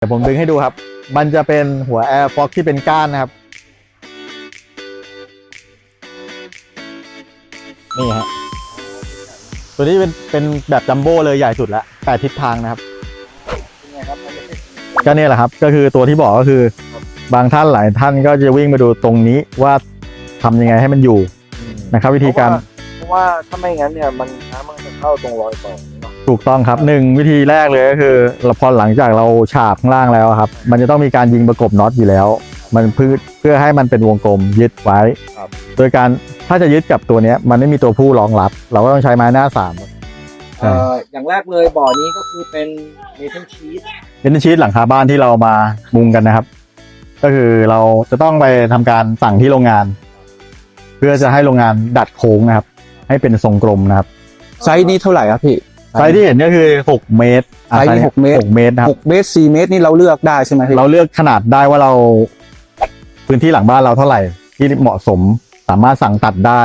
เดี๋ยวผมดึงให้ดูครับ มันจะเป็นหัวแอร์ฟ็อกที่เป็นก้านนะครับ นี่ฮะ ตัวนี้เป็นเป็นแบบจัมโบ้เลยใหญ่สุดละแปดทิศทางนะครับ ก็เนี่ยแหละครับ ก็คือตัวที่บอกก็คือ บางท่านหลายท่านก็จะวิ่งมาดูตรงนี้ว่าทำยังไงให้มันอยู่นะครับ วิธีการ เพราะว่าถ้าไม่งั้นเนี่ยมันน้ำมันจะเข้าตรงรอยต่อ ถูกต้องครับหนึ่งวิธีแรกเลยก็คือเราพอหลังจากเราฉาบข้างล่างแล้วครับ มันจะต้องมีการยิงประกบน็อตอยู่แล้ว มันเพื่อเพื่อให้มันเป็นวงกลมยึดไว้ โดยการถ้าจะยึดกับตัวเนี้ยมันไม่มีตัวผู้รองรับ เราก็ต้องใช้ไม้หน้าสามเอ่ออย่างแรกเลยบ่อนี้ก็คือเป็นเมทัลชีสเป็นชีตหลังคาบ้านที่เรามามุงกันนะครับ ก็คือเราจะต้องไปทำการสั่งที่โรงงาน เพื่อจะให้โรงงานดัดโค้งนะครับ ให้เป็นทรงกลมนะครับไซส์นี้เท่าไหร่ครับพี่ ไซส์ที่เห็นก็คือ 6 เมตรอะไซส์นี้หกเมตรหกเมตรนะครับหกเมตรสี่เมตรนี่เราเลือกได้ใช่ไหมพี่เราเลือกขนาดได้ว่าเรา พื้นที่หลังบ้านเราเท่าไหร่ ที่เหมาะสมสามารถสั่งตัดได้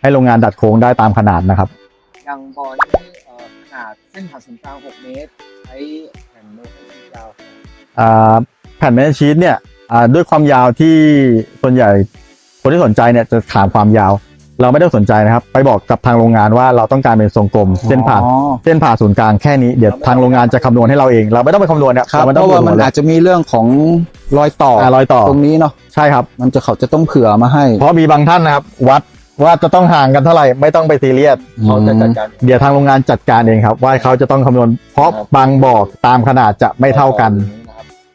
ให้โรงงานดัดโค้งได้ตามขนาดนะครับ อย่างบ่อนี้เอ่อขนาดเส้นผ่าศูนย์กลาง 6 เมตร ใช้แผ่นเมทัลชีสยาวอ่าแผ่นแมนชีตเนี่ยอ่าด้วยความยาวที่ส่วนใหญ่คนที่สนใจเนี่ยจะถามความยาว เราไม่ได้สนใจนะครับ ไปบอกกับทางโรงงานว่าเราต้องการเป็นทรงกลมเส้นผ่าอ๋อ เส้นผ่าศูนย์กลางแค่นี้เดี๋ยวทางโรงงานจะคำนวณให้เราเอง เราไม่ต้องไปคำนวณเนี่ยครับเราไม่เพต้องราะว่ามันคำวณอาจจะมีเรื่องของรอยต่ออ่ารอยต่อตรงนี้เนาะใช่ครับ มันจะเขาจะต้องเผื่อมาให้ เพราะมีบางท่านนะครับ วัดว่าจะต้องห่างกันเท่าไหร่ไม่ต้องไปซีเรียสเขาจะจัดการ เดี๋ยวทางโรงงานจัดการเองครับ ว่าเขาจะต้องคำนวณเพราะบางบอกตามขนาดจะไม่เท่ากันนะครับ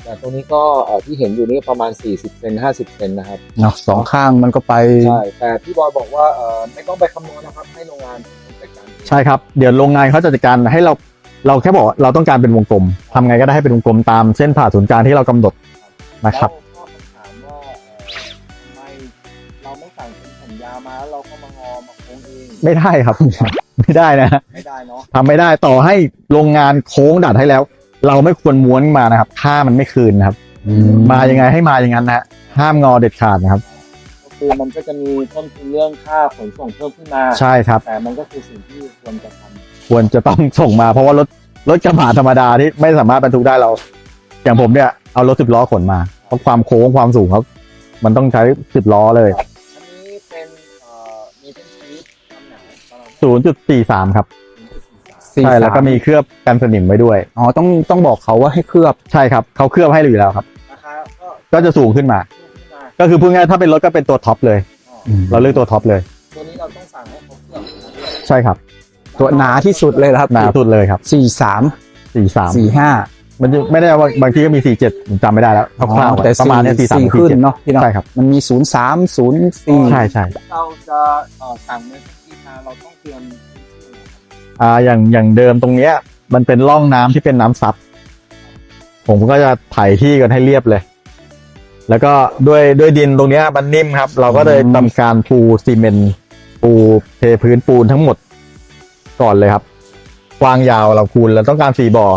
แต่ตรงนี้ก็เอ่อที่เห็นอยู่นี่ประมาณ 40เซน50เซนนะครับเนาะสองข้างมันก็ไป ใช่แต่พี่บอยบอกว่าเอ่อไม่ต้องไปคำนวณนะครับให้โรงงานจัดการเองใช่ครับ เดี๋ยวโรงงานเขาจะจัดการให้เราเราแค่บอกว่าเราต้องการเป็นวงกลมทำไงก็ได้ให้เป็นวงกลมตามเส้นผ่าศูนย์กลางที่เรากำหนดนะครับ แล้วก็คำถามว่าเอ่อทำไมเราไม่สั่งเป็นสัญญามาแล้วเราก็มางอมาโค้งเองไม่ได้ครับ ไม่ได้นะไม่ได้เนาะทำไม่ได้ต่อให้โรงงานโค้งดัดให้แล้ว เราไม่ควรม้วนมานะครับ ถ้ามันไม่คืนนะครับ มายังไงให้มาอย่างนั้นนะฮะห้ามงอเด็ดขาดนะครับ ก็คือมันก็จะมีต้นทุนเรื่องค่าขนส่งเพิ่มขึ้นมา ใช่ครับ แต่มันก็คือสิ่งที่ควรจะทำควรจะต้องส่งมาเพราะว่ารถรถกระบะธรรมดาที่ไม่สามารถบรรทุกได้เรา อย่างผมเนี่ยเอารถสิบล้อขนมาเพราะความโค้งความสูงเขามันต้องใช้สิบล้อเลยอันนี้เป็นเอ่อมีเป็นชีสความหนาประมาณศูนย์จุดสี่สามครับ0.43สี่ ใช่แล้วก็สามีเคลือบกันสนิมไว้ด้วยอ๋อต้องต้องบอกเขาว่าให้เคลือบใช่ครับเขาเคลือบให้เราอยู่แล้วครับ ราคาก็ก็จะสูงขึ้นมาขึ้นมาก็คือพูดง่ายๆถ้าเป็นรถก็เป็นตัวท็อปเลย อ๋อเราเลือกตัวท็อปเลยตัวนี้เราต้องสั่งให้เขาเคลือบมาด้วยใช่ครับตัวหนาที่สุดเลยนะครับหนาสุดเลยครับสี่สามสี่สามสี่ห้ามันจะไม่ได้ว่าบางทีก็มีสี่เจ็ดจำไม่ได้แล้วคร่าวๆแต่ประมาณเนี้สี่สามสี่สี่ขึ้นเจ็ดเนาะพี่เนาะใช่ครับมันมีศูนย์สามศูนย์สี่ใช่ใช่เราจะเอ่อสั่งเมทัลชีสมาเราต้องเตรียมพื้นที่นะครับ อ่าอย่างอย่างเดิมตรงเนี้ย มันเป็นร่องน้ำที่เป็นน้ำซับผมก็จะไถที่กันให้เรียบเลย แล้วก็ด้วยด้วยดินตรงเนี้ยมันนิ่มครับ เราก็เลยทำการปูซีเมนต์ปูเทพื้นปูนทั้งหมดก่อนเลยครับกว้างยาวเราคูณเราต้องการสี่บ่อ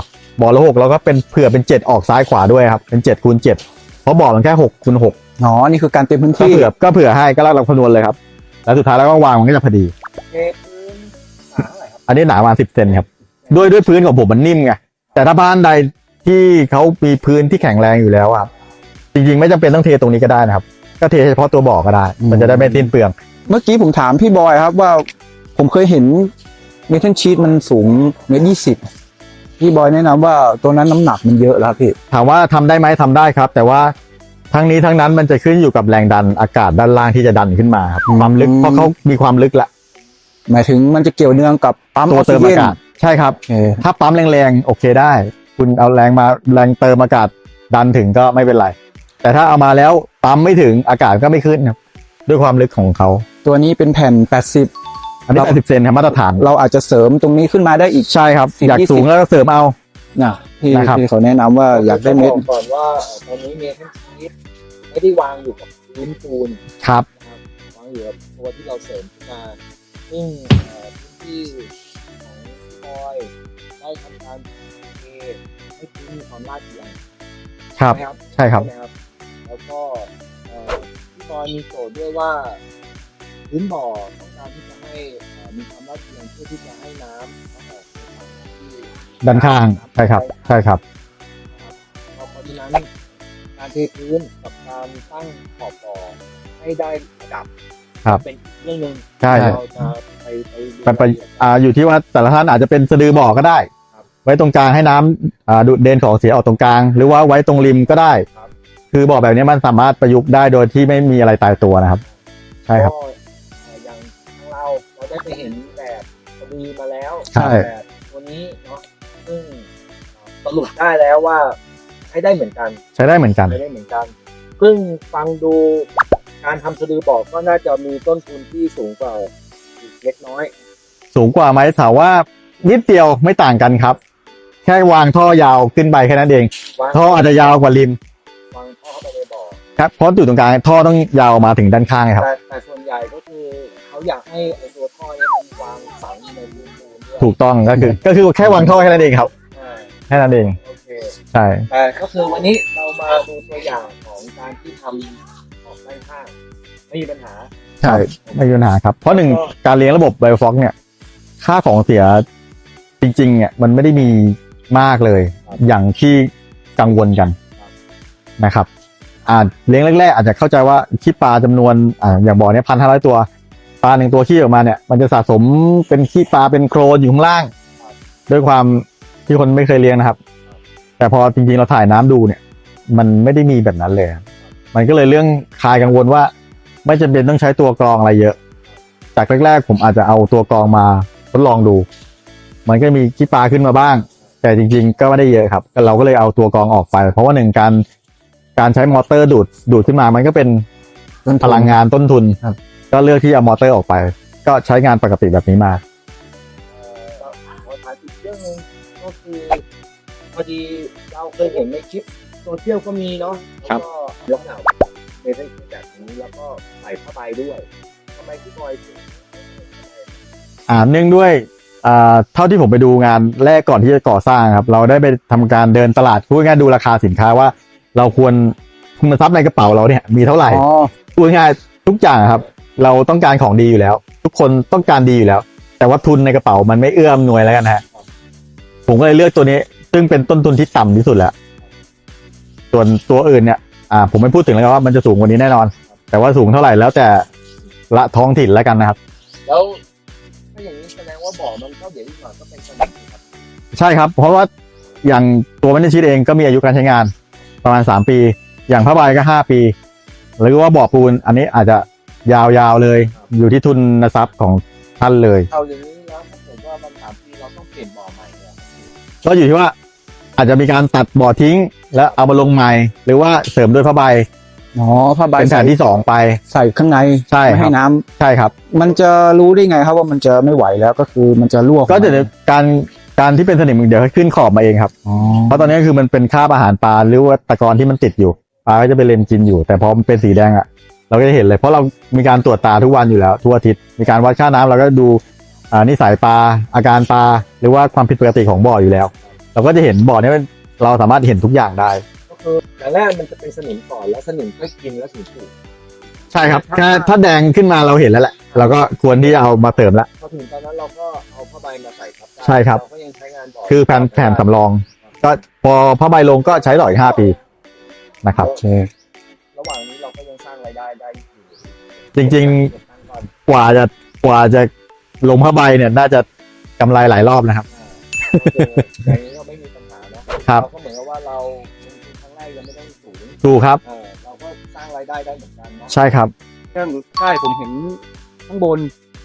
บ่อละหกเราก็เป็นเผื่อเป็นเจ็ดออกซ้ายขวาด้วยครับ เป็นเจ็ดคูณเจ็ดเพราะบ่อมันแค่หกคูณหกอ๋อนี่คือการเตรียมพื้นก็ที่เผื่อก็เผื่อให้ก็เราคำนวณเลยครับ แล้วสุดท้ายแล้วก็วางมันก็จะพอดี อันนี้หนาประมาณสิบเซนครับด้วยด้วยพื้นของผมมันนิ่มไงแต่ถ้าบ้านใดที่เขามีพื้นที่แข็งแรงอยู่แล้วอะจริง ๆ ไม่จำเป็นต้องเทตรงนี้ก็ได้นะครับ ก็เทเฉพาะตัวบ่อก็ได้ มันจะได้ไม่สิ้นเปลือง เมื่อกี้ผมถามพี่บอยครับว่าผมเคยเห็นเมทัลชีตมันสูงเมตรยี่สิบพี่บอยแนะนำว่าตัวนั้นน้ำหนักมันเยอะแล้วพี่ถามว่าทำได้ไหมทำได้ครับ แต่ว่าทั้งนี้ทั้งนั้นมันจะขึ้นอยู่กับแรงดันอากาศด้านล่างที่จะดันขึ้นมาครับอืมความลึกเพราะเขามีความลึกละ หมายถึงมันจะเกี่ยวเนื่องกับปั๊มอตัวอกซิเติมเจอานกาศใช่ครับโอเคถ้าปั๊มแรงๆโอเคได้ คุณเอาแรงมาแรงเติมอากาศดันถึงก็ไม่เป็นไร แต่ถ้าเอามาแล้วปั๊มไม่ถึงอากาศก็ไม่ขึ้นครับด้วยความลึกของเขา ตัวนี้เป็นแผ่นอันนี้เรา 80เซนครับมาตรฐาน80เราอาจจะเสริมตรงนี้ขึ้นมาได้อีกใช่ครับ10อยากสูงแล้วก็เสริมเอา นะที่นะครับ ที่เขาแนะนำว่าอยากได้เม็ดจะบอกก่อนว่าเอ่อตอนนี้เมทัลชีสไม่ได้วางอยู่กับพื้นปูนครับนะครับวางอยู่กับตัวที่เราเสริมขึ้นมา ซึ่งเอ่อพื้นที่ของพี่บอยได้ทำการเทให้พื้นมีความลาดเอียงครับ ใช่ไหมครับใช่ครับใช่ไหมครับ แล้วก็เอ่อพี่บอยมีโจทย์ด้วยว่าพื้นบ่อต้องการที่จะให้เอ่อมีความลาดเอียงเพื่อที่จะให้น้ำมาออกในทางที่ด้านข้างใช่ครับ ใช่ครับครับเพราะฉะนั้นการเทพื้นกับการตั้งขอบบ่อให้ได้ระดับ ครับเป็นอีกเรื่องหนึ่งใช่ เราจะไปไปดูมันไปรายละเอียดอ่าอยู่ที่ว่าแต่ละท่านอาจจะเป็นสะดือบ่อก็ได้ครับไว้ตรงกลางให้น้ำอ่าดูดเด่นของเสียออกตรงกลาง หรือว่าไว้ตรงริมก็ได้ครับคือบ่อแบบนี้มันสามารถประยุกต์ได้โดยที่ไม่มีอะไรตายตัวนะครับ ใช่ครับ ก็เอ่ออย่างทางเราเราได้ไปเห็นแบบสดือมาแล้วใช่ แบบตัวนี้เนาะซึ่งสรุปได้แล้วว่าใช้ได้เหมือนกัน ใช้ได้เหมือนกัน ใช้ได้เหมือนกัน ซึ่งฟังดู การทำสะดือบอกก็น่าจะมีต้นทุนที่สูงกว่าอีกเล็กน้อย สูงกว่าไหมถามว่านิดเดียวไม่ต่างกันครับ แค่วางท่อยาวขึ้นไปแค่นั้นเอง วางท่ออาจจะยาวกว่าริมวางท่อเข้าไปในบ่อครับเพราะอยู่ตรงกลางท่อต้องยาวมาถึงด้านข้างไงครับ แต่แต่ส่วนใหญ่ก็คือเขาอยากให้ไอตัวท่อเนี้มันวางฝังอยู่ในรูปูนด้วยถูกต้องก็คือก็คือแค่วางท่อแค่นั้นเองครับอ่าแค่นั้นเองโอเค ใช่ แต่ก็คือวันนี้เรามาดูตัวอย่างของการที่ทำ ออกด้านข้างไม่มีปัญหา ใช่ไม่มีปัญหาครับ เพราะหนึ่งการเลี้ยงระบบไบโอฟ็อกเนี่ย ค่าของเสียจริงๆเนี่ยมันไม่ได้มีมากเลยครับอย่างที่กังวลกันครับนะครับอ่าเลี้ยงแรกๆ อาจจะเข้าใจว่าขี้ปลาจำนวนอ่าอย่างบ่อเนี้พันห้าร้อยตัวปลาหนึ่งตัวขี้ออกมาเนี่ย มันจะสะสมเป็นขี้ปลาเป็นโครนอยู่ข้างล่าง ด้วยความที่คนไม่เคยเลี้ยงนะครับ แต่พอจริงๆเราถ่ายน้ำดูเนี่ย มันไม่ได้มีแบบนั้นเลยครับ มันก็เลยเรื่องคลายกังวลว่า ไม่จำเป็นต้องใช้ตัวกรองอะไรเยอะ จากแรกๆ ผมอาจจะเอาตัวกรองมาทดลองดู มันก็มีขี้ปลาขึ้นมาบ้าง แต่จริงๆ ก็ไม่ได้เยอะครับก็เราก็เลยเอาตัวกรองออกไป เพราะว่าหนึ่งการการใช้มอเตอร์ดูดดูดขึ้นมา มันก็เป็นพลังงานต้นทุนครับก็เลือกที่เอามอเตอร์ออกไป ก็ใช้งานปกติแบบนี้มาเอ่อขอถามอีกเรื่องหนึงก็คือพอดีเราเคยเห็นในคลิป โซเชียลก็มีเนาะแล้วก็ยกหนาวเมทัลแบบนี้แล้วก็ใส่ผ้าใบด้วยทำไมพี่บอยถึงอ่าเนื่องด้วยอ่าเท่าที่ผมไปดูงานแรกก่อนที่จะก่อสร้างครับ เราได้ไปทำการเดินตลาดพูดง่ายๆดูราคาสินค้าว่า เราควรคุณทรัพย์ในกระเป๋าเราเนี่ยมีเท่าไหร่อ๋อพูดง่ายๆทุกอย่างครับ เราต้องการของดีอยู่แล้ว ทุกคนต้องการดีอยู่แล้ว แต่ว่าทุนในกระเป๋ามันไม่เอื้อมหน่วยแล้วกันนะฮะผมก็เลยเลือกตัวนี้ ซึ่งเป็นต้นทุนที่ต่ำที่สุดแล้ว ส่วนตัวอื่นเนี่ยอ่าผมไม่พูดถึงแล้วว่ามันจะสูงกว่านี้แน่นอน แต่ว่าสูงเท่าไหร่แล้วแต่ละท้องถิ่นแล้วกันนะครับ แล้วถ้าอย่างนี้แสดงว่าบ่อมันก็เดี๋ยวอีกหน่อยก็เป็นสนิมสิครับใช่ครับ เพราะว่าอย่างตัวมันชีตเองก็มีอายุการใช้งาน ประมาณ 3 ปี อย่างผ้าใบก็ 5 ปี หรือว่าบ่อปูนอันนี้อาจจะยาวๆเลย อยู่ที่ทุนทรัพย์ของท่านเลย เอาอย่างนี้แล้วถ้าเกิดว่ามันสามปีเราต้องเปลี่ยนบ่อใหม่เนี่ยก็อยู่ที่ว่า อาจจะมีการตัดบ่อทิ้ง แล้วเอามาลงใหม่ หรือว่าเสริมด้วยผ้าใบอ๋อผ้าใบเป็นแผใส่นที่สองไป ใส่ข้างในใช่ไม่ครัให้บน้ำใช่ครับ มันจะรู้ได้ไงครับว่ามันจะไม่ไหวแล้วก็คือมันจะรั่วก็จะเดี๋ยวการการที่เป็นสนิมเดี๋ยวขึ้นขอบมาเองครับ อ๋อเพราะตอนนี้คือมันเป็นคราบอาหารปลาหรือว่าตะกอนที่มันติดอยู่ปลาก็จะไปเลนกินอยู่ แต่พอมันเป็นสีแดงอะเราก็จะเห็นเลย เพราะเรามีการตรวจตาทุกวันอยู่แล้วทุกอาทิตย์มีการวัดค่าน้ำเราก็ดูอ่านิสัยปลาอาการปลาหรือว่าความผิดปกติของบ่ออยู่แล้ว เราก็จะเห็นบ่อนี้เราสามารถเห็นทุกอย่างได้ ก็คืออย่างแรกมันจะเป็นสนิมก่อนแล้วสนิมก็กินแล้วถึงถูกใช่ครับถ้าถ้าแดงขึ้นมาเราเห็นแล้วแหละเราก็ควรที่จะเอามาเติมละ พอถึงตอนนั้นเราก็เอาผ้าใบมาใส่ครับได้ใช่ครับ เราก็ยังใช้งานบ่อคือแผนแผนสำรอง ก็พอผ้าใบลงก็ใช้ต่ออีกห้าปีนะครับ โอเค ระหว่างนี้เราก็ยังสร้างรายได้ได้อยู่จริงเก็บตังค์ก่อนๆกว่าจะกว่าจะลงผ้าใบเนี่ยน่าจะกำไรหลายรอบนะครับ อ่าโอเคอย่างนี้ก็ ครับ เราก็เหมือนกับว่าเราลงทุนครั้งแรกยังไม่ต้องสูงถูกครับ เออเราก็สร้างรายได้ได้เหมือนกันเนาะใช่ครับ ใช่ผมเห็นข้างบน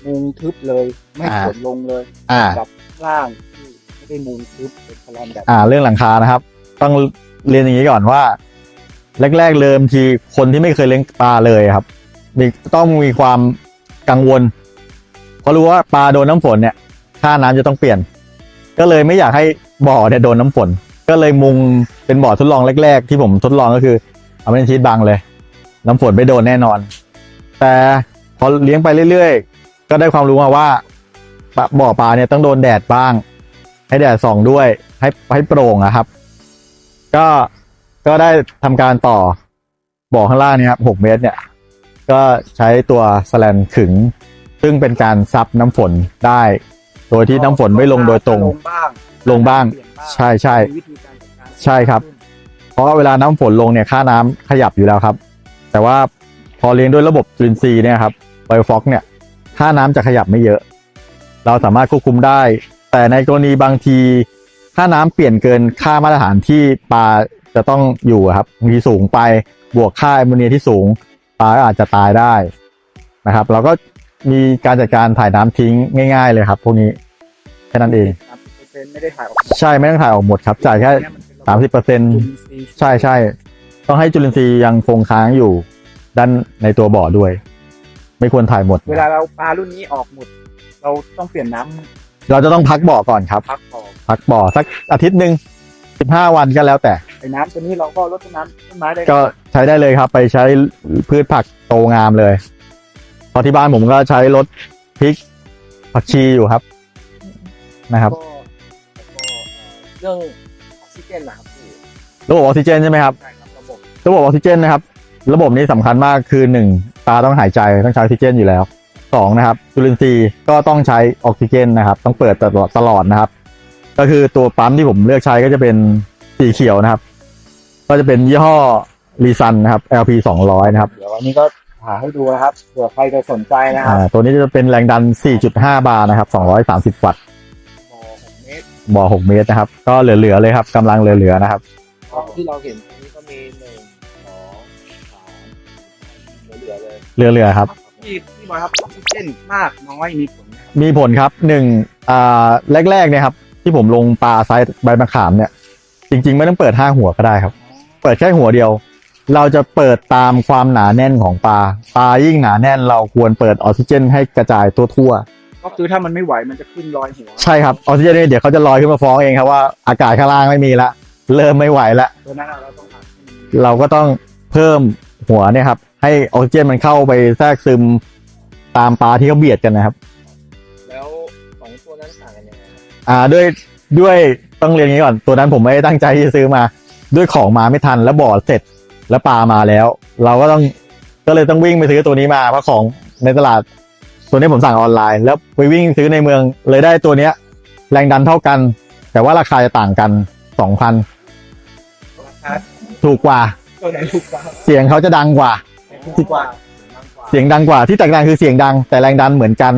มุงทึบเลย ไม่อ่าขนลงเลยอ่ากับข้างล่างที่ไม่ได้มุงทึบเป็นพลานแบบอ่า เรื่องหลังคานะครับ ต้องเรียนอย่างนี้ก่อนว่า แรก ๆ เริ่มทีคนที่ไม่เคยเลี้ยงปลาเลยครับมีต้องมีความกังวล เพราะรู้ว่าปลาโดนน้ำฝนเนี่ยค่าน้ำจะต้องเปลี่ยน ก็เลยไม่อยากให้บ่อเนี่ยโดนน้ำฝน ก็เลยมุงเป็นบ่อทดลองแรก ๆ ที่ผมทดลองก็คือเอาเป็นชีตบังเลย น้ำฝนไม่โดนแน่นอน แต่พอเลี้ยงไปเรื่อยๆ ก็ได้ความรู้มาว่าบ่อปลาเนี่ยต้องโดนแดดบ้าง ให้แดดส่องด้วยให้ให้โปร่งอะครับ ก็ก็ได้ทำการต่อบ่อข้างล่างเนี่ยครับหกเมตรเนี่ย ก็ใช้ตัวสแลนขึง ซึ่งเป็นการซับน้ำฝนได้ โดยที่น้ำฝนไม่ลงโดยตรงลงบ้าง ลงบ้างเปลี่ยนบ้าง ใช่ใช่มีวิธีการจัดการใช่ครับ เพราะว่าเวลาน้ำฝนลงเนี่ยค่าน้ำขยับอยู่แล้วครับ แต่ว่าพอเลี้ยงด้วยระบบจุลินทรีย์เนี่ยครับไบโอฟ็อกเนี่ยค่าน้ำจะขยับไม่เยอะ เราสามารถควบคุมได้ แต่ในกรณีบางทีค่าน้ำเปลี่ยนเกินค่ามาตรฐานที่ปลาจะต้องอยู่อะครับบางทีสูงไปบวกค่าแอมโมเนียที่สูงปลาก็อาจจะตายได้นะครับ เราก็มีการจัดการถ่ายน้ำทิ้งง่าย ๆ เลยครับ พวกนี้แค่นั้นเองสามสิบ เปอร์เซ็นต์ไม่ได้ถ่ายออกใช่ไม่ต้องถ่ายออกหมดครับจ่ายแค่สามสิบเปอร์เซ็นจุลินทรีย์ใช่ใช่ต้องให้จุลินทรีย์ยังคงค้างอยู่ ด้านในตัวบ่อด้วย ไม่ควรถ่ายหมด เวลาเราปลารุ่นนี้ออกหมด เราต้องเปลี่ยนน้ำเราจะต้องพักบ่อก่อนครับพักออกพักบ่อสักอาทิตย์หนึ่งสิบห้าวันก็แล้วแต่ ไอ้น้ำตัวนี้เราก็ลดน้ำต้นไม้ได้ก็ใช้ได้เลยครับ ไปใช้พืชผักโตงามเลยเพอที่บ้านผมก็ใช้รถพริกผักชีอยู่ครับนะครับ ก็แล้วก็เอ่อเรื่องออกซิเจนนะครับพี่ระบบออกซิเจนใช่ไหมครับ ใช่ครับระบบระบบออกซิเจนนะครับ ระบบนี้สำคัญมากคือหนึ่งปลาต้องหายใจต้องใช้ออกซิเจนอยู่แล้วสองนะครับจุลินทรีย์ก็ต้องใช้ออกซิเจนนะครับ ต้องเปิดตลอดตลอดนะครับ ก็คือตัวปั๊มที่ผมเลือกใช้ก็จะเป็นสีเขียวนะครับ ก็จะเป็นยี่ห้อรีซันนะครับ LP 200นะครับเดี๋ยววันนี้ก็หาให้ดูนะครับเผื่อใครจะสนใจนะครับ อ่าตัวนี้จะเป็นแรงดัน 4.5 บาร์นะครับ 230 วัตต์ บ่อหกเมตรบ่อ6เมตรนะครับ ก็เหลือๆเลยครับกำลังเหลือๆนะครับ ที่เราเห็นตรงนี้ก็มีหนึ่งสองสามเหลือๆเลยเหลือๆครับ พี่พี่บอยครับออกซิเจนมากน้อยมีผลไหมครับมีผลครับหนึ่งอ่าแรกๆเนี่ยครับ ที่ผมลงปลาไซส์ใบมะขามเนี่ย จริง ๆ ไม่ต้องเปิดห้าหัวก็ได้ครับ เปิดแค่หัวเดียว เราจะเปิดตามความหนาแน่นของปลาปลายิ่งหนาแน่น เราควรเปิดออกซิเจนให้กระจายทั่ว ก็คือถ้ามันไม่ไหวมันจะขึ้นลอยหัวๆใช่ครับออกซิเจนเนี่ยเดี๋ยวเขาจะลอยขึ้นมาฟ้องเองครับว่าอากาศข้างล่างไม่มีละเริ่มไม่ไหวละตัวนั้นเราต้องทำเราก็ต้องเพิ่มหัวเนี่ยครับ ให้ออกซิเจนมันเข้าไปแทรกซึมตามปลาที่เขาเบียดกันนะครับ แล้วสองตัวนั้นต่างกันยังไงครับอ่าด้วยด้วยต้องเรียนอย่างนี้ก่อนตัวนั้นผมไม่ได้ตั้งใจที่จะซื้อมา ด้วยของมาไม่ทันแล้วบ่อเสร็จแล้วปลามาแล้ว เราก็ต้องก็เลยต้องวิ่งไปซื้อตัวนี้มาเพราะของในตลาด ตัวนี้ผมสั่งออนไลน์ แล้วไปวิ่งซื้อในเมืองเลยได้ตัวเนี้ย แรงดันเท่ากัน แต่ว่าราคาจะต่างกันสองพันราคาถูกกว่า ตัวไหนถูกกว่าเสียงเขาจะดังกว่า ถูกกว่า เสียงดังกว่าที่แตกต่างคือเสียงดัง แต่แรงดันเหมือนกัน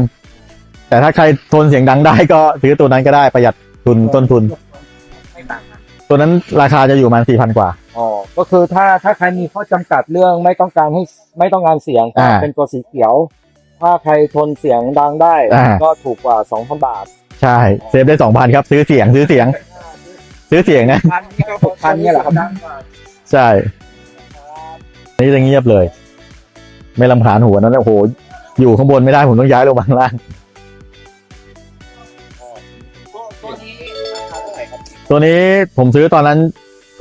แต่ถ้าใครทนเสียงดังได้ก็ซื้อตัวนั้นก็ได้ประหยัดทุนต้นทุน ไม่ต่างกันตัวนั้นราคาจะอยู่ประมาณสี่พันกว่า อ๋อ ก็คือถ้าถ้าใครมีข้อจำกัดเรื่องไม่ต้องการให้ไม่ต้องการเสียงก็อ่า เป็นตัวสีเขียว ถ้าใครทนเสียงดังได้ อ่า ก็ถูกกว่า2,000บาทใช่เซฟได้สองพันครับ ซื้อเสียงซื้อเสียง ซื้อเสียงนะ พันนี่ก็หกพันเนี่ยแหละครับใช่อันนี่จะเงียบเลย ไม่ลำคาญหัวนั้นโอ้โห อยู่ข้างบนไม่ได้ ผมต้องย้ายลงมาข้างล่าง ตัวนี้ราคาเท่าไหร่ครับตัวนี้ผมซื้อตอนนั้น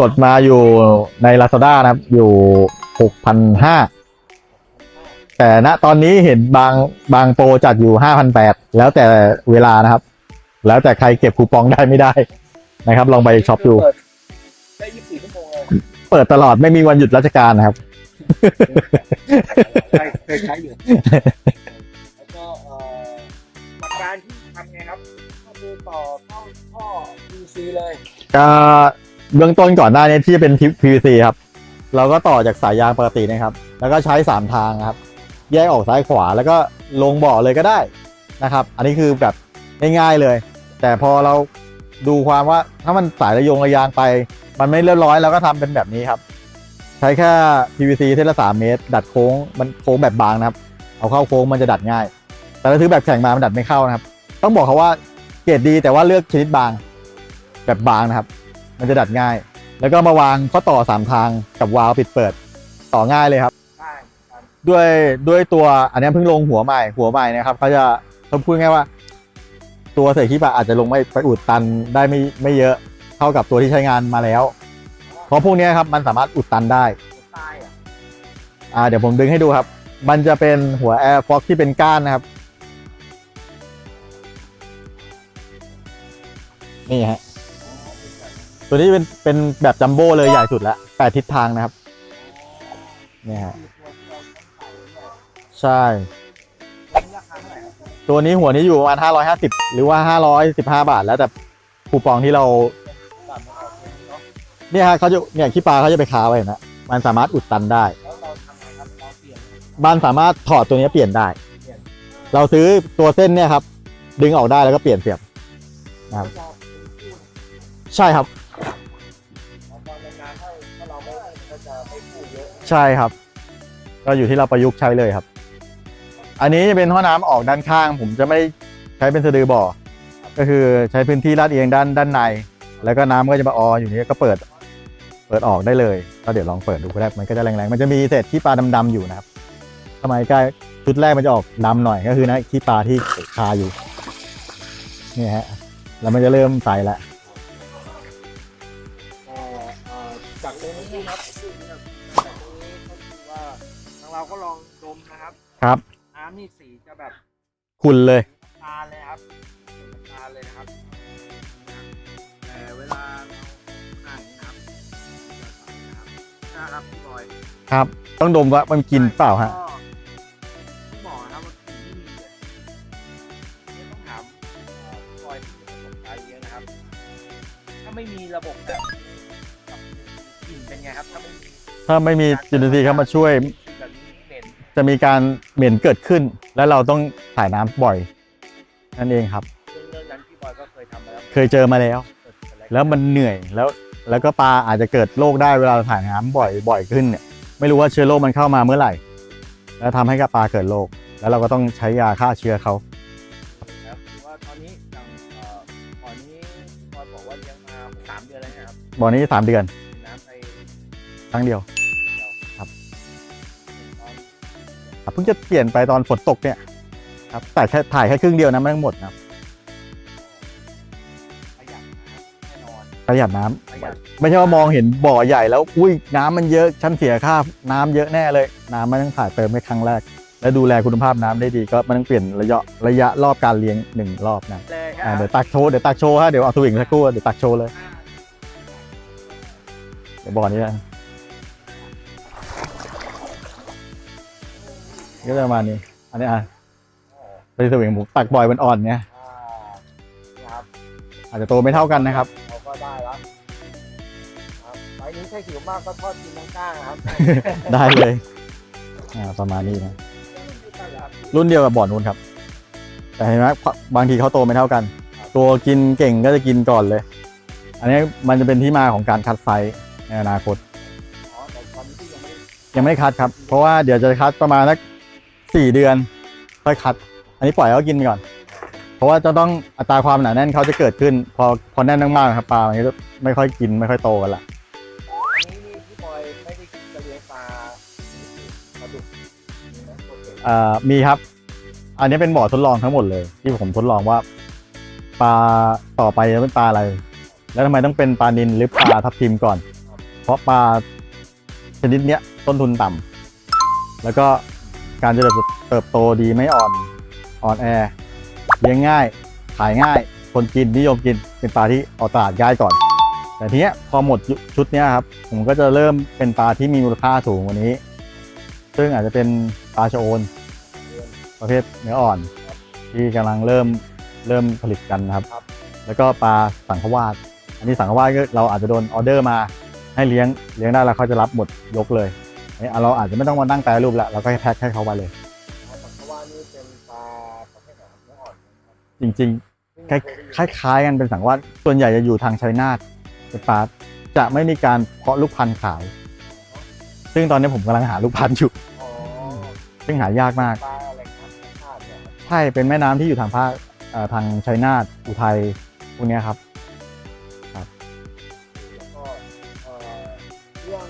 กดมาอยู่ใน Lazada นะครับ อยู่หกพันห้า แต่ณตอนนี้เห็นบางบางโปรจัดอยู่ห้าพันแปดแล้วแต่เวลานะครับ แล้วแต่ใครเก็บคูปองได้ไม่ได้นะครับ ลองไปช็อปดูเปิดได้24ชั่วโมงเลยเปิดตลอดไม่มีวันหยุดราชการนะครับ ใช่เคยใช้อยู่ แล้วก็เอ่อหลักการที่ทำไงครับ ก็คือต่อเข้าท่อ PVC เลยก็เบื้องต้นก่อนหน้านี้ที่จะเป็น PVC ครับ เราก็ต่อจากสายยางปกตินะครับ แล้วก็ใช้สามทางครับ แยกออกซ้ายขวาแล้วก็ลงบ่อเลยก็ได้นะครับ อันนี้คือแบบง่ายๆเลย แต่พอเราดูความว่าถ้ามันสายระยงระยางไป มันไม่เรียบร้อยเราก็ทำเป็นแบบนี้ครับ ใช้แค่ PVC เส้นละสามเมตร ดัดโค้งมันโค้งแบบบางนะครับ เอาเข้าโค้งมันจะดัดง่าย แต่ถ้าซื้อแบบแข็งมามันดัดไม่เข้านะครับ ต้องบอกเขาว่าเกรดดีแต่ว่าเลือกชนิดบางแบบบางนะครับ มันจะดัดง่าย แล้วก็มาวางข้อต่อสามทางกับวาล์วปิดเปิดต่อง่ายเลยครับ ด้วยด้วยตัวอันนี้เพิ่งลงหัวใหม่หัวใหม่นะครับเขาจะเขาพูดง่ายว่า ตัวใส่ขี้ปลาอาจจะลงไม่ไปอุดตันได้ไม่ไม่เยอะเท่ากับตัวที่ใช้งานมาแล้ว เพราะพวกนี้ครับมันสามารถอุดตันได้ตายอะอ่าเดี๋ยวผมดึงให้ดูครับ มันจะเป็นหัว Air Fox ที่เป็นก้านนะครับ นี่ฮะตัวนี้เป็นเป็นแบบจัมโบ้เลยใหญ่สุดแล้วแปดทิศทางนะครับ นี่ฮะ ใช่ราคาเท่าไหร่ครับตัวนี้หัวนี้อยู่ประมาณห้าร้อยห้าสิบหรือว่าห้าร้อยสิบห้าบาท แล้วแต่คูปองที่เราเนี่ยฮะเขาจะเนี่ยขี้ปลาเขาจะไปคาไว้นะมันสามารถอุดตันได้แล้วเราทำไงครับเราเปลี่ยนบ้านสามารถถอดตัวนี้เปลี่ยนได้ เราซื้อตัวเส้นเนี่ยครับ ดึงออกได้แล้วก็เปลี่ยนเสียบครับก็จะเป็นคู่ใช่ครับของตอนนานๆถ้าถ้าเราไม่ให้มันก็จะไม่คู่เยอะใช่ครับ ก็อยู่ที่เราประยุกต์ใช้เลยครับ อันนี้จะเป็นท่อน้ำออกด้านข้าง ผมจะไม่ใช้เป็นสะดือบ่อ ก็คือใช้พื้นที่ลาดเอียงด้านด้านใน แล้วก็น้ำก็จะมาอออยู่นี้ก็เปิด เปิดออกได้เลยก็เดี๋ยวลองเปิดดูก็ได้มันก็จะแรงๆมันจะมีเศษขี้ปลาดำๆอยู่นะครับสมัยใกล้ชุดแรกมันจะออกดำหน่อยก็คือนะขี้ปลาที่คาอยู่นี่ฮะแล้วมันจะเริ่มใสแล้วเอ่อเอ่อจากตรงนี้นะครับจากตรงนี้ก็คือว่าทางเราก็ลองดมนะครับครับ ขุ่นเลยตาลเลยครับสีน้ำตาลเลยนะครับแต่เวลาเราอ่านนะครับจะใสนะครับนะครับพี่บอยครับ ต้องดมว่ามันกินเปล่าฮะก็ที่บอกนะครับว่าสีไม่มีเลยนี่ต้องถามเอ่อพี่บอยที่มีประสบการณ์เยอะนะครับ ถ้าไม่มีระบบแบบนี้กับกลิ่นเป็นไงครับถ้าไม่มีถ้าไม่มีจุลินทรีย์เข้ามาช่วยแบบนี้เหม็นจะมีการเหม็นเกิดขึ้น แล้วเราต้อง ถ่ายน้ำบ่อยนั่นเองครับซึ่งเรื่องนั้นพี่บอยก็เคยทำมาแล้วเคยเจอมาแล้ว เกิดอะไรแล้วมันเหนื่อยแล้วแล้วก็ปลาอาจจะเกิดโรคได้เวลาเราถ่ายน้ำบ่อยบ่อยขึ้นเนี่ยไม่รู้ว่าเชื้อโรคมันเข้ามาเมื่อไหร่ แล้วทำให้กับปลาเกิดโรคแล้วเราก็ต้องใช้ยาฆ่าเชื้อเขาครับคือว่าตอนนี้อย่างเอ่อก่อนนี้พี่บอยบอกว่าเลี้ยงมาสามเดือนแล้วนะครับบ่อนี้สามเดือนเป็นน้ำไปครั้งเดียวเดียวครับตอนเพิ่งจะเปลี่ยนไปตอนฝนตกเนี่ย ครับแต่แค่ถ่ายแค่ครึ่งเดียวนะไม่ทั้งหมดนะครับประหยัดนะครับแน่นอนประหยัดน้ำประหยัดไม่ใช่ว่ามองเห็นบ่อใหญ่แล้วอุ้ยน้ำมันเยอะฉันเสียค่าน้ำเยอะแน่เลย น้ำมันต้องถ่ายเติมแค่ครั้งแรก และดูแลคุณภาพน้ำได้ดีก็มันต้องเปลี่ยนระยะระยะรอบการเลี้ยงหนึ่งรอบนะเลยคอ่ารับเดี๋ยวตักโชว์เดี๋ยวตักโชว์ฮะเดี๋ยวเอาสวิงสักครู่เดี๋ยวตักโชว์เลยเดี๋ยวบ่อนี้นะก็จะประมาณนี้อันนี้อะเป็นสวิงผมตักบ่อยมันอ่อนไงอ่านี่ครับอาจจะโตไม่เท่ากันนะครับเราก็ได้แล้วครับไฟนี้ถ้าหิวมากก็ทอดกินทั้งก้างนะครับ ได้เลยอ่าประมาณนี้นะรุ่นเดียวกับบ่อนู้นครับ แต่เห็นไหมบางทีเขาโตไม่เท่ากัน ตัวกินเก่งก็จะกินก่อนเลย อันนี้มันจะเป็นที่มาของการคัดไซส์ในอนาคต อ๋อแต่ตอนนี้ที่ยังไม่ได้ยังไม่ได้คัดครับ เพราะว่าเดี๋ยวจะคัดประมาณสักสี่เดือนค่อยคัด อันนี้ปล่อยเขากินไปก่อน เพราะว่าจะต้องอัตราความหนาแน่นเขาจะเกิดขึ้น พอพอแน่นมากๆครับปลามันก็ไม่ค่อยกินไม่ค่อยโตกันละอันนี้นี่พี่บอยไม่ได้จะเลี้ยงปลาปลาดุกมีไหมโอเคเอ่อมีครับ อันนี้เป็นบ่อทดลองทั้งหมดเลย ที่ผมทดลองว่าปลาต่อไปจะเป็นปลาอะไร แล้วทำไมต้องเป็นปลานินหรือปลาทับทิมก่อน เพราะปลาชนิดเนี้ยต้นทุนต่ำแล้วก็การเจริญเติบโตดีไม่อ่อน อ่อนแอเลี้ยงง่าย ขายง่าย คนกินนิยมกินเป็นปลาที่ออกตลาดง่ายก่อน แต่ทีเนี้ยพอหมดชุดเนี้ยครับผมก็จะเริ่มเป็นปลาที่มีมูลค่าสูงกว่านี้ ซึ่งอาจจะเป็นปลาชะโอน ประเภทเนื้ออ่อน ที่กำลังเริ่มเริ่มผลิตกันนะครับ แล้วก็ปลาสังขวาสอันนี้สังขวาสก็เราอาจจะโดนออเดอร์มาให้เลี้ยงเลี้ยงได้แล้วเขาจะรับหมดยกเลยอันนี้เราอาจจะไม่ต้องมานั่งแปรรูปแล้วเราก็แพ็คให้เขาไปเลย จริงๆคล้ายคล้ายๆกันเป็นสังวาสส่วนใหญ่จะอยู่ทางชัยนาทเป็นปลาจะไม่มีการเพาะลูกพันธุ์ขาย ซึ่งตอนนี้ผมกำลังหาลูกพันธุ์อยู่อ๋อซึ่งหายากมากปลาอะไรครับชาติเนี่ยครับใช่เป็นแม่น้ำที่อยู่ทางภาคเอ่อทางชัยนาทอุทัยพวกเนี้ยครับแล้วก็เอ่อเรื่อง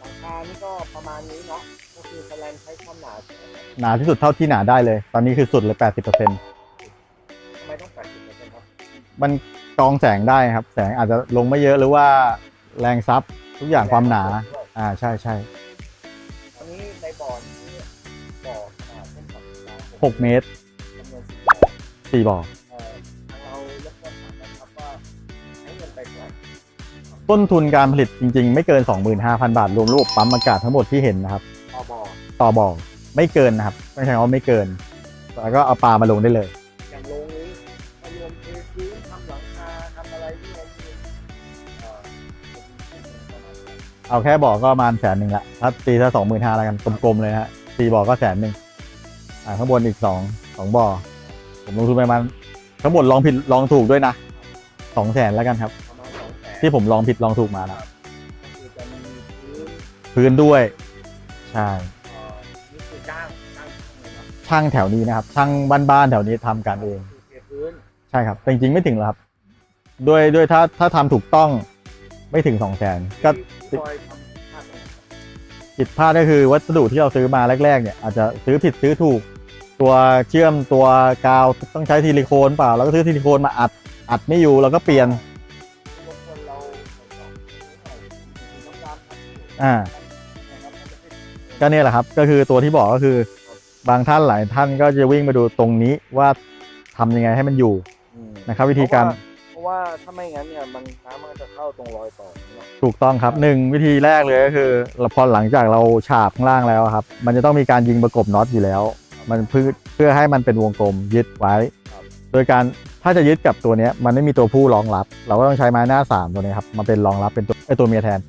หลังคานี่ก็ประมาณนี้เนาะก็คือสแลนใช้ความหนาใช่ไหมครับหนาที่สุดเท่าที่หนาได้เลย ตอนนี้คือสุดเลย 80%ทำไมันกรองแสงได้ครับ แสงอาจจะลงไม่เยอะหรือว่าแรงซับทุกอย่างความหนา อ่าใช่ใช่อันนี้ในบ่อนี้บ่อขนาดเส้นผ่านศูนย์กลางหกเมตรจำนวนสี่บ่อสี่บ่อเอ่อทางเรายกตัวอย่างนะครับว่าใช้เงินไปเท่าไหร่ต้นทุนการผลิตจริง ๆ ไม่เกิน 25,000 บาท รวมระบบปั๊มอากาศทั้งหมดที่เห็นนะครับ ต่อบ่อต่อบ่อไม่เกินนะครับไม่ใช่ว่าไม่เกิน แล้วก็เอาปลามาลงได้เลย เอาแค่บ่อก็ประมาณแสนหนึ่งละถ้าตีถ้าสองหมื่นห้าแล้วกันกลมๆเลยนะฮะตีบ่อก็แสนหนึ่งอ่าข้างบนอีกสองสองบ่อผมลงทุนไปประมาณทั้งหมดลองผิดลองถูกด้วยนะสองแสนแล้วกันครับประมาณสองแสนที่ผมลองผิดลองถูกมานะก็คือจะมีพื้นพื้นด้วย ใช่เอ่อนี่คือจ้างจ้างช่างเลยเนาะช่างแถวนี้นะครับ ช่างบ้านๆแถวนี้ทำกันเองคือเทพื้นใช่ครับแต่จริงๆไม่ถึงหรอกครับ ด้วยด้วยถ้าถ้าทำถูกต้อง ไม่ถึงสองแสนก็ที่บอยทำภาพตรงไหนครับผิดพลาดก็คือวัสดุที่เราซื้อมาแรกๆเนี่ยอาจจะซื้อผิดซื้อถูก ตัวเชื่อมตัวกาวต้องใช้ซิลิโคนเปล่าแล้วก็ซื้อซิลิโคนมาอัดอัดไม่อยู่เราก็เปลี่ยนบางคนเราใส่สองนิ้วหน่อยต้องการทำอ่านะครับมันจะเป็นก็เนี่ยแหละครับก็คือตัวที่บอกก็คือบางท่านหลายท่านก็จะวิ่งมาดูตรงนี้ว่าทำยังไงให้มันอยู่อืมนะครับ วิธีการเพ ราะว่าถ้าไม่งั้นเนี่ยมันน้ำมันก็จะเข้าตรงรอยต่อนี่เนาะถูกต้องครับหนึ่งวิธีแรกเลยก็คือเราพอหลังจากเราฉาบข้างล่างแล้วครับ มันจะต้องมีการยิงประกบน็อตอยู่แล้ว มันเพื่อเพื่อให้มันเป็นวงกลมยึดไว้ โดยการถ้าจะยึดกับตัวเนี้ยมันไม่มีตัวผู้รองรับ เราก็ต้องใช้ไม้หน้าสามตัวนี้ครับมาเป็นรองรับเป็นตัวไอตัวเมียแทน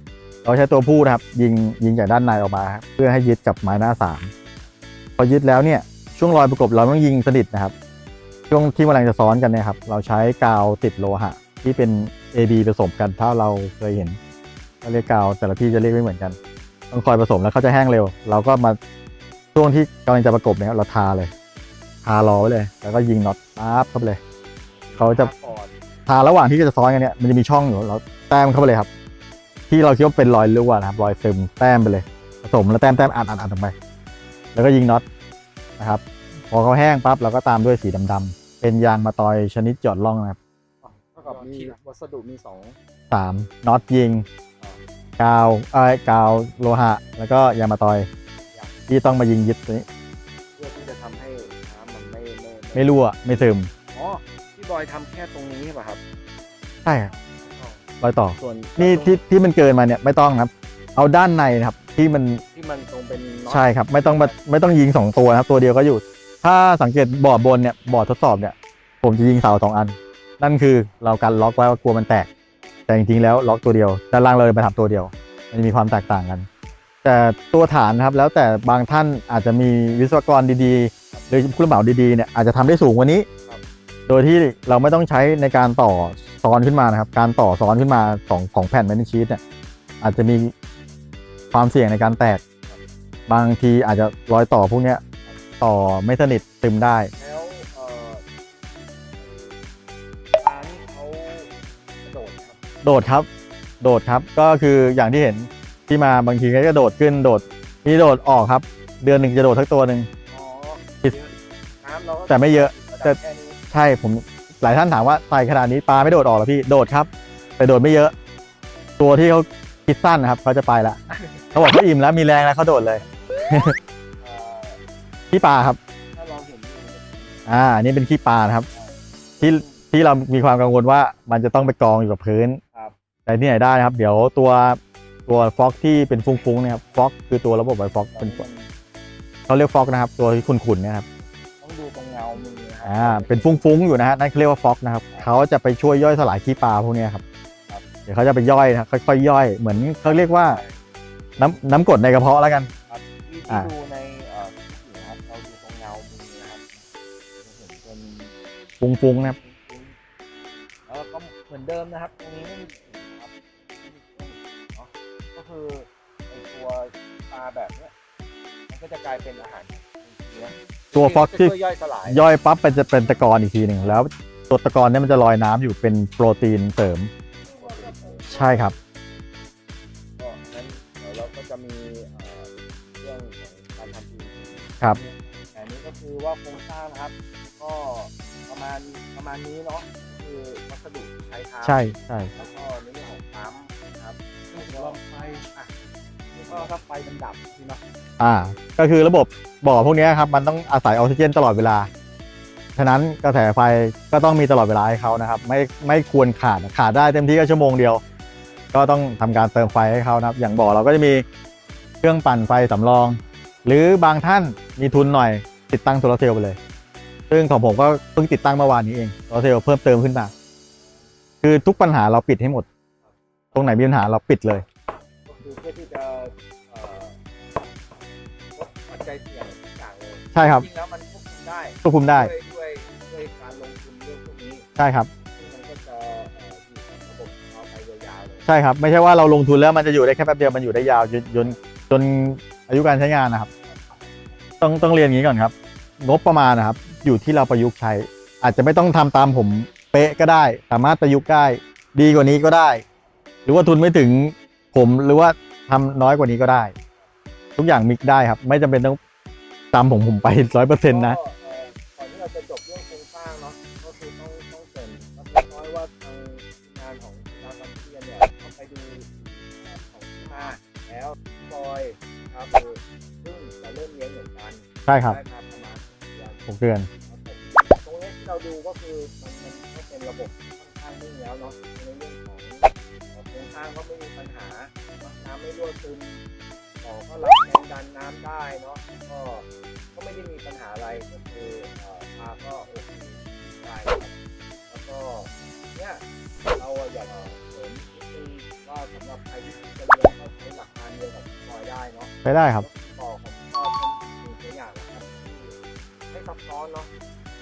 เราใช้ตัวผู้นะครับยิงยิงจากด้านในออกมาครับเพื่อให้ยึดกับไม้หน้าสามพอยึดแล้วเนี่ยช่วงรอยประกบเราต้องยิงสนิทนะครับ ช่วงที่แมลงจะซ้อนกันเนี่ยครับ เราใช้กาวติดโลหะ ที่เป็น AB ผสมกันถ้าเราเคยเห็นก็เรียกกาวแต่ละที่จะเรียกไม่เหมือนกันต้องคอยผสมแล้วเขาจะแห้งเร็ว เราก็มาช่วงที่กำลังจะประกบเนี่ยเราทาเลย ทารอไว้เลย แล้วก็ยิงน็อตปั๊บเข้าไปเลยเขาจะทาระหว่างที่จะซ้อนกันเนี่ยมันจะมีช่องอยู่เราแต้มเข้าไปเลยครับ ที่เราคิดว่าเป็นรอยรั่วนะครับรอยซึมแต้มไปเลย ผสมแล้วแต้มแต้มอัดอัดอัดลงไปแล้วก็ยิงน็อตนะครับ พอเขาแห้งปั๊บเราก็ตามด้วยสีดำๆ เป็นยางมาตอยชนิดหยอดล่องนะครับเท่ากับมีวัสดุมีสองสามน็อตยิง กาวเอ้ยกาวโลหะ แล้วก็ยางมาตอย ที่ต้องมายิงยึดตัวนี้เพื่อที่จะทำให้น้ำมันไม่ไม่ไม่รั่วไม่ซึมอ๋อพี่บอยทำแค่ตรงนี้ใช่ป่ะครับใช่ครับรอยต่อ ส่วนนี่ที่ที่มันเกินมาเนี่ยไม่ต้องครับ เอาด้านในนะครับที่มันที่มันตรงเป็นน็อต ใช่ครับ ไม่ต้องมาไม่ต้องยิงสองตัวนะครับ ตัวเดียวก็อยู่ ถ้าสังเกตบอร์ดบนเนี่ยบอร์ดทดสอบเนี่ย ผมจะยิงเสาสองอัน นั่นคือเรากันล็อกไว้ว่ากลัวมันแตก แต่จริงๆแล้วล็อกตัวเดียวด้านล่างเราเลยมาทำตัวเดียว มันจะมีความแตกต่างกัน แต่ตัวฐานนะครับแล้วแต่บางท่านอาจจะมีวิศวกรดีๆ หรือผู้รับเหมาดีๆเนี่ยอาจจะทำได้สูงกว่านี้ โดยที่เราไม่ต้องใช้ในการต่อซ้อนขึ้นมานะครับ การต่อซ้อนขึ้นมาของของแผ่นแมนชีตเนี่ยอาจจะมีความเสี่ยงในการแตก บางทีอาจจะรอยต่อพวกเนี้ย ต่อไม่สนิทซึมได้ แล้วเอ่อปลานี่เขากระโดดครับโดดครับ โดดครับก็คืออย่างที่เห็นที่มาบางทีก็จะโดดขึ้นโดดมีโดดออกครับ เดือนหนึ่งจะโดดทักตัวหนึ่ง อ๋อผิดน้ำเราก็แต่ไม่เยอะระดับแค่นี้ใช่ผมหลายท่านถามว่าใส่ขนาดนี้ปลาไม่โดดออกเหรอพี่โดดครับ แต่โดดไม่เยอะ ตัวที่เขาคิดสั้นนะครับเขาจะไปละ เขาบอกเขาอิ่มแล้วมีแรงแล้วเขาโดดเลย เอ่อพี่ปลาครับ ถ้าเราเห็นอยู่เนี่ยอ่าอันนี่เป็นขี้ปลานะครับ ที่ที่เรามีความกังวลว่ามันจะต้องไปกองอยู่กับพื้น ครับ แต่ที่ไหนได้นะครับ เดี๋ยวตัวตัวฟอกที่เป็นฟุ้งๆเนะครับฟอกคือตัวระบบไวฟอกเป็นเขาเรียกฟอกนะครับ ตัวที่ขุ่นๆเนะครับต้องดูตรงเงามือนะครัอ่าเป็นฟุ้งๆอยู่นะฮะนั่นเขาเรียกว่าฟอกนะครับเขาจะไปช่วยย่อยสลายขี้ปลาพวกเนี้ยครับเดี๋ยวเขาจะไปย่อยนะค่อยๆย่อย เหมือนเขาเรียกว่า น้ำน้ำกรดในกระเพาะแล้วกัน ครับที่อ่าที่ดู ฟุ้งๆนะครับแล้วก็เหมือนเดิมนะครับ ตรงนี้ไม่มีสีนะครับไม่มีสีเนาะก็คือไอตัวปลาแบบเนี้ยมันก็จะกลายเป็นอาหารเนื้อตัวฟอกที่ช่วยย่อยสลายย่อยปั๊บมันจะเป็นตะกอนอีกทีหนึ่งแล้วตัวตะกอนเนี่ยมันจะลอยน้ำอยู่เป็นโปรตีนเสริม ใช่ครับก็งั้นเดี๋ยวเราก็จะมีเอ่อเรื่องของการทำทีครับแต่อันนี้ก็คือว่าโครงสร้างนะครับ ก็ประ มาณประมาณนี้เนาะคือวัสดุที่ใช้ทำใช่ใช่แล้วก็ในเรื่องของปั๊มนะครับซึ่งลองไฟอะแล้วก็ถ้าไฟมันดับที่เนาะอ่า ก็คือระบบบ่อพวกเนี้ยครับ มันต้องอาศัยออกซิเจนตลอดเวลา ฉะนั้นกระแสไฟก็ต้องมีตลอดเวลาให้เขานะครับ ไม่ไม่ควรขาดขาดได้เต็มที่ก็ชั่วโมงเดียว ก็ต้องทำการเติมไฟให้เขานะครับ อย่างบ่อเราก็จะมีเครื่องปั่นไฟสำรอง หรือบางท่านมีทุนหน่อยติดตั้งโซลาร์เซลล์ไปเลย ซึ่งของผมก็เพิ่งติดตั้งเมื่อวานนี้เองโซลาร์เซลล์เพิ่มเติมขึ้นมา คือทุกปัญหาเราปิดให้หมด ตรงไหนมีปัญหาเราปิดเลย ก็คือคือเพื่อที่จะเอ่อลดปัจจัยเสี่ยงทุกอย่างเลยใช่ครับจริงๆแล้วมันควบคุมได้ควบคุมได้ ด้วยด้วยด้วยการลงทุนเรื่องพวกนี้ใช่ครับ ซึ่งมันก็จะเอ่ออยู่กับระบบของเราไปยาวๆเลยใช่ครับ ไม่ใช่ว่าเราลงทุนแล้วมันจะอยู่ได้แค่แป๊บเดียวมันอยู่ได้ยาวจนจนจนอายุการใช้งานนะครับ ต้องต้องเรียนอย่างนี้ก่อนครับ งบประมาณนะครับ อยู่ที่เราประยุกต์ใช้ อาจจะไม่ต้องทำตามผมเป๊ะก็ได้ สามารถประยุกต์ได้ดีกว่านี้ก็ได้ หรือว่าทุนไม่ถึงผมหรือว่าทำน้อยกว่านี้ก็ได้ ทุกอย่างมิกได้ครับ ไม่จำเป็นต้องตามผมผมไปร้อยเปอร์เซ็นต์นะก็เอ่อก่อนที่เราจะจบเรื่องโครงสร้างเนาะก็คือต้องต้องเกรินสักน้อยว่าทางงานของดาวกัมเทียนเนี่ยเข้าไปดูเอ่อของที่มาแล้วพี่บอยครับคือซึ่งจะเริ่มเลี้ยงเหมือนกันใช่ครับได้มาประมาณเดือน หกเดือน ตรงนี้ที่เราดูก็คือมันมันก็เป็นระบบค่อนข้างนิ่งแล้วเนาะในเรื่องของเอ่อโครงสร้างก็ไม่มีปัญหาน้ำไม่รั่วซึมต่อก็รับแรงดันน้ำได้เนาะก็ก็ไม่ได้มีปัญหาอะไรก็คือเอ่อปลาก็โอเคได้แล้วก็เนี่ยเราอยากเสริมนิดนึงว่าสำหรับใครที่จะเลี้ยงก็ใช้หลักการเดียวกับพี่บอยได้เนาะใช้ได้ครับ ซับซ้อนเนาะ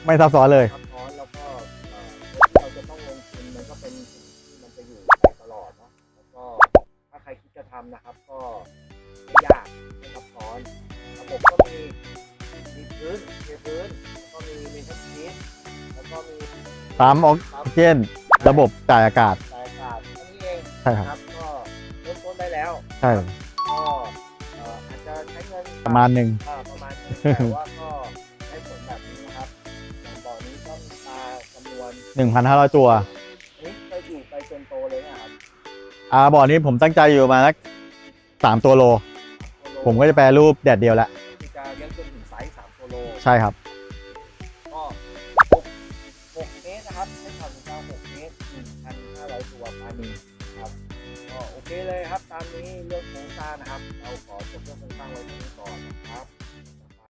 ไม่ซับซ้อนเลย ซับซ้อนแล้วก็เอ่อที่เราจะต้องลงทุนมันก็เป็นสิ่งที่มันจะอยู่ไปตลอดเนาะแล้วก็ถ้าใครคิดจะทำนะครับ ก็ไม่ยากไม่ซับซ้อนระบบก็มีมีพื้นเทพื้นแล้วก็มีมีทั้งชีสแล้วก็มีปั๊มออกปั๊มซิเจนระบบจ่ายอากาศสายอากาศอันนี้เองใช่ครับนะครับก็เริ่มต้นได้แล้ว ใช่ก็เอ่ออาจจะใช้เงินประมาณหนึ่ง อ่าประมาณนี้แต่ว่า 1,500 ตัวนี่เคยอยู่ไปจนโตเลยนะครับอ่าบ่อนี้ผมตั้งใจอยู่มาสักสามตัวโล ผมก็จะแปรรูปแดดเดียวแหละ คือจะเลี้ยงจนถึงไซส์สามตัวโล ใช่ครับ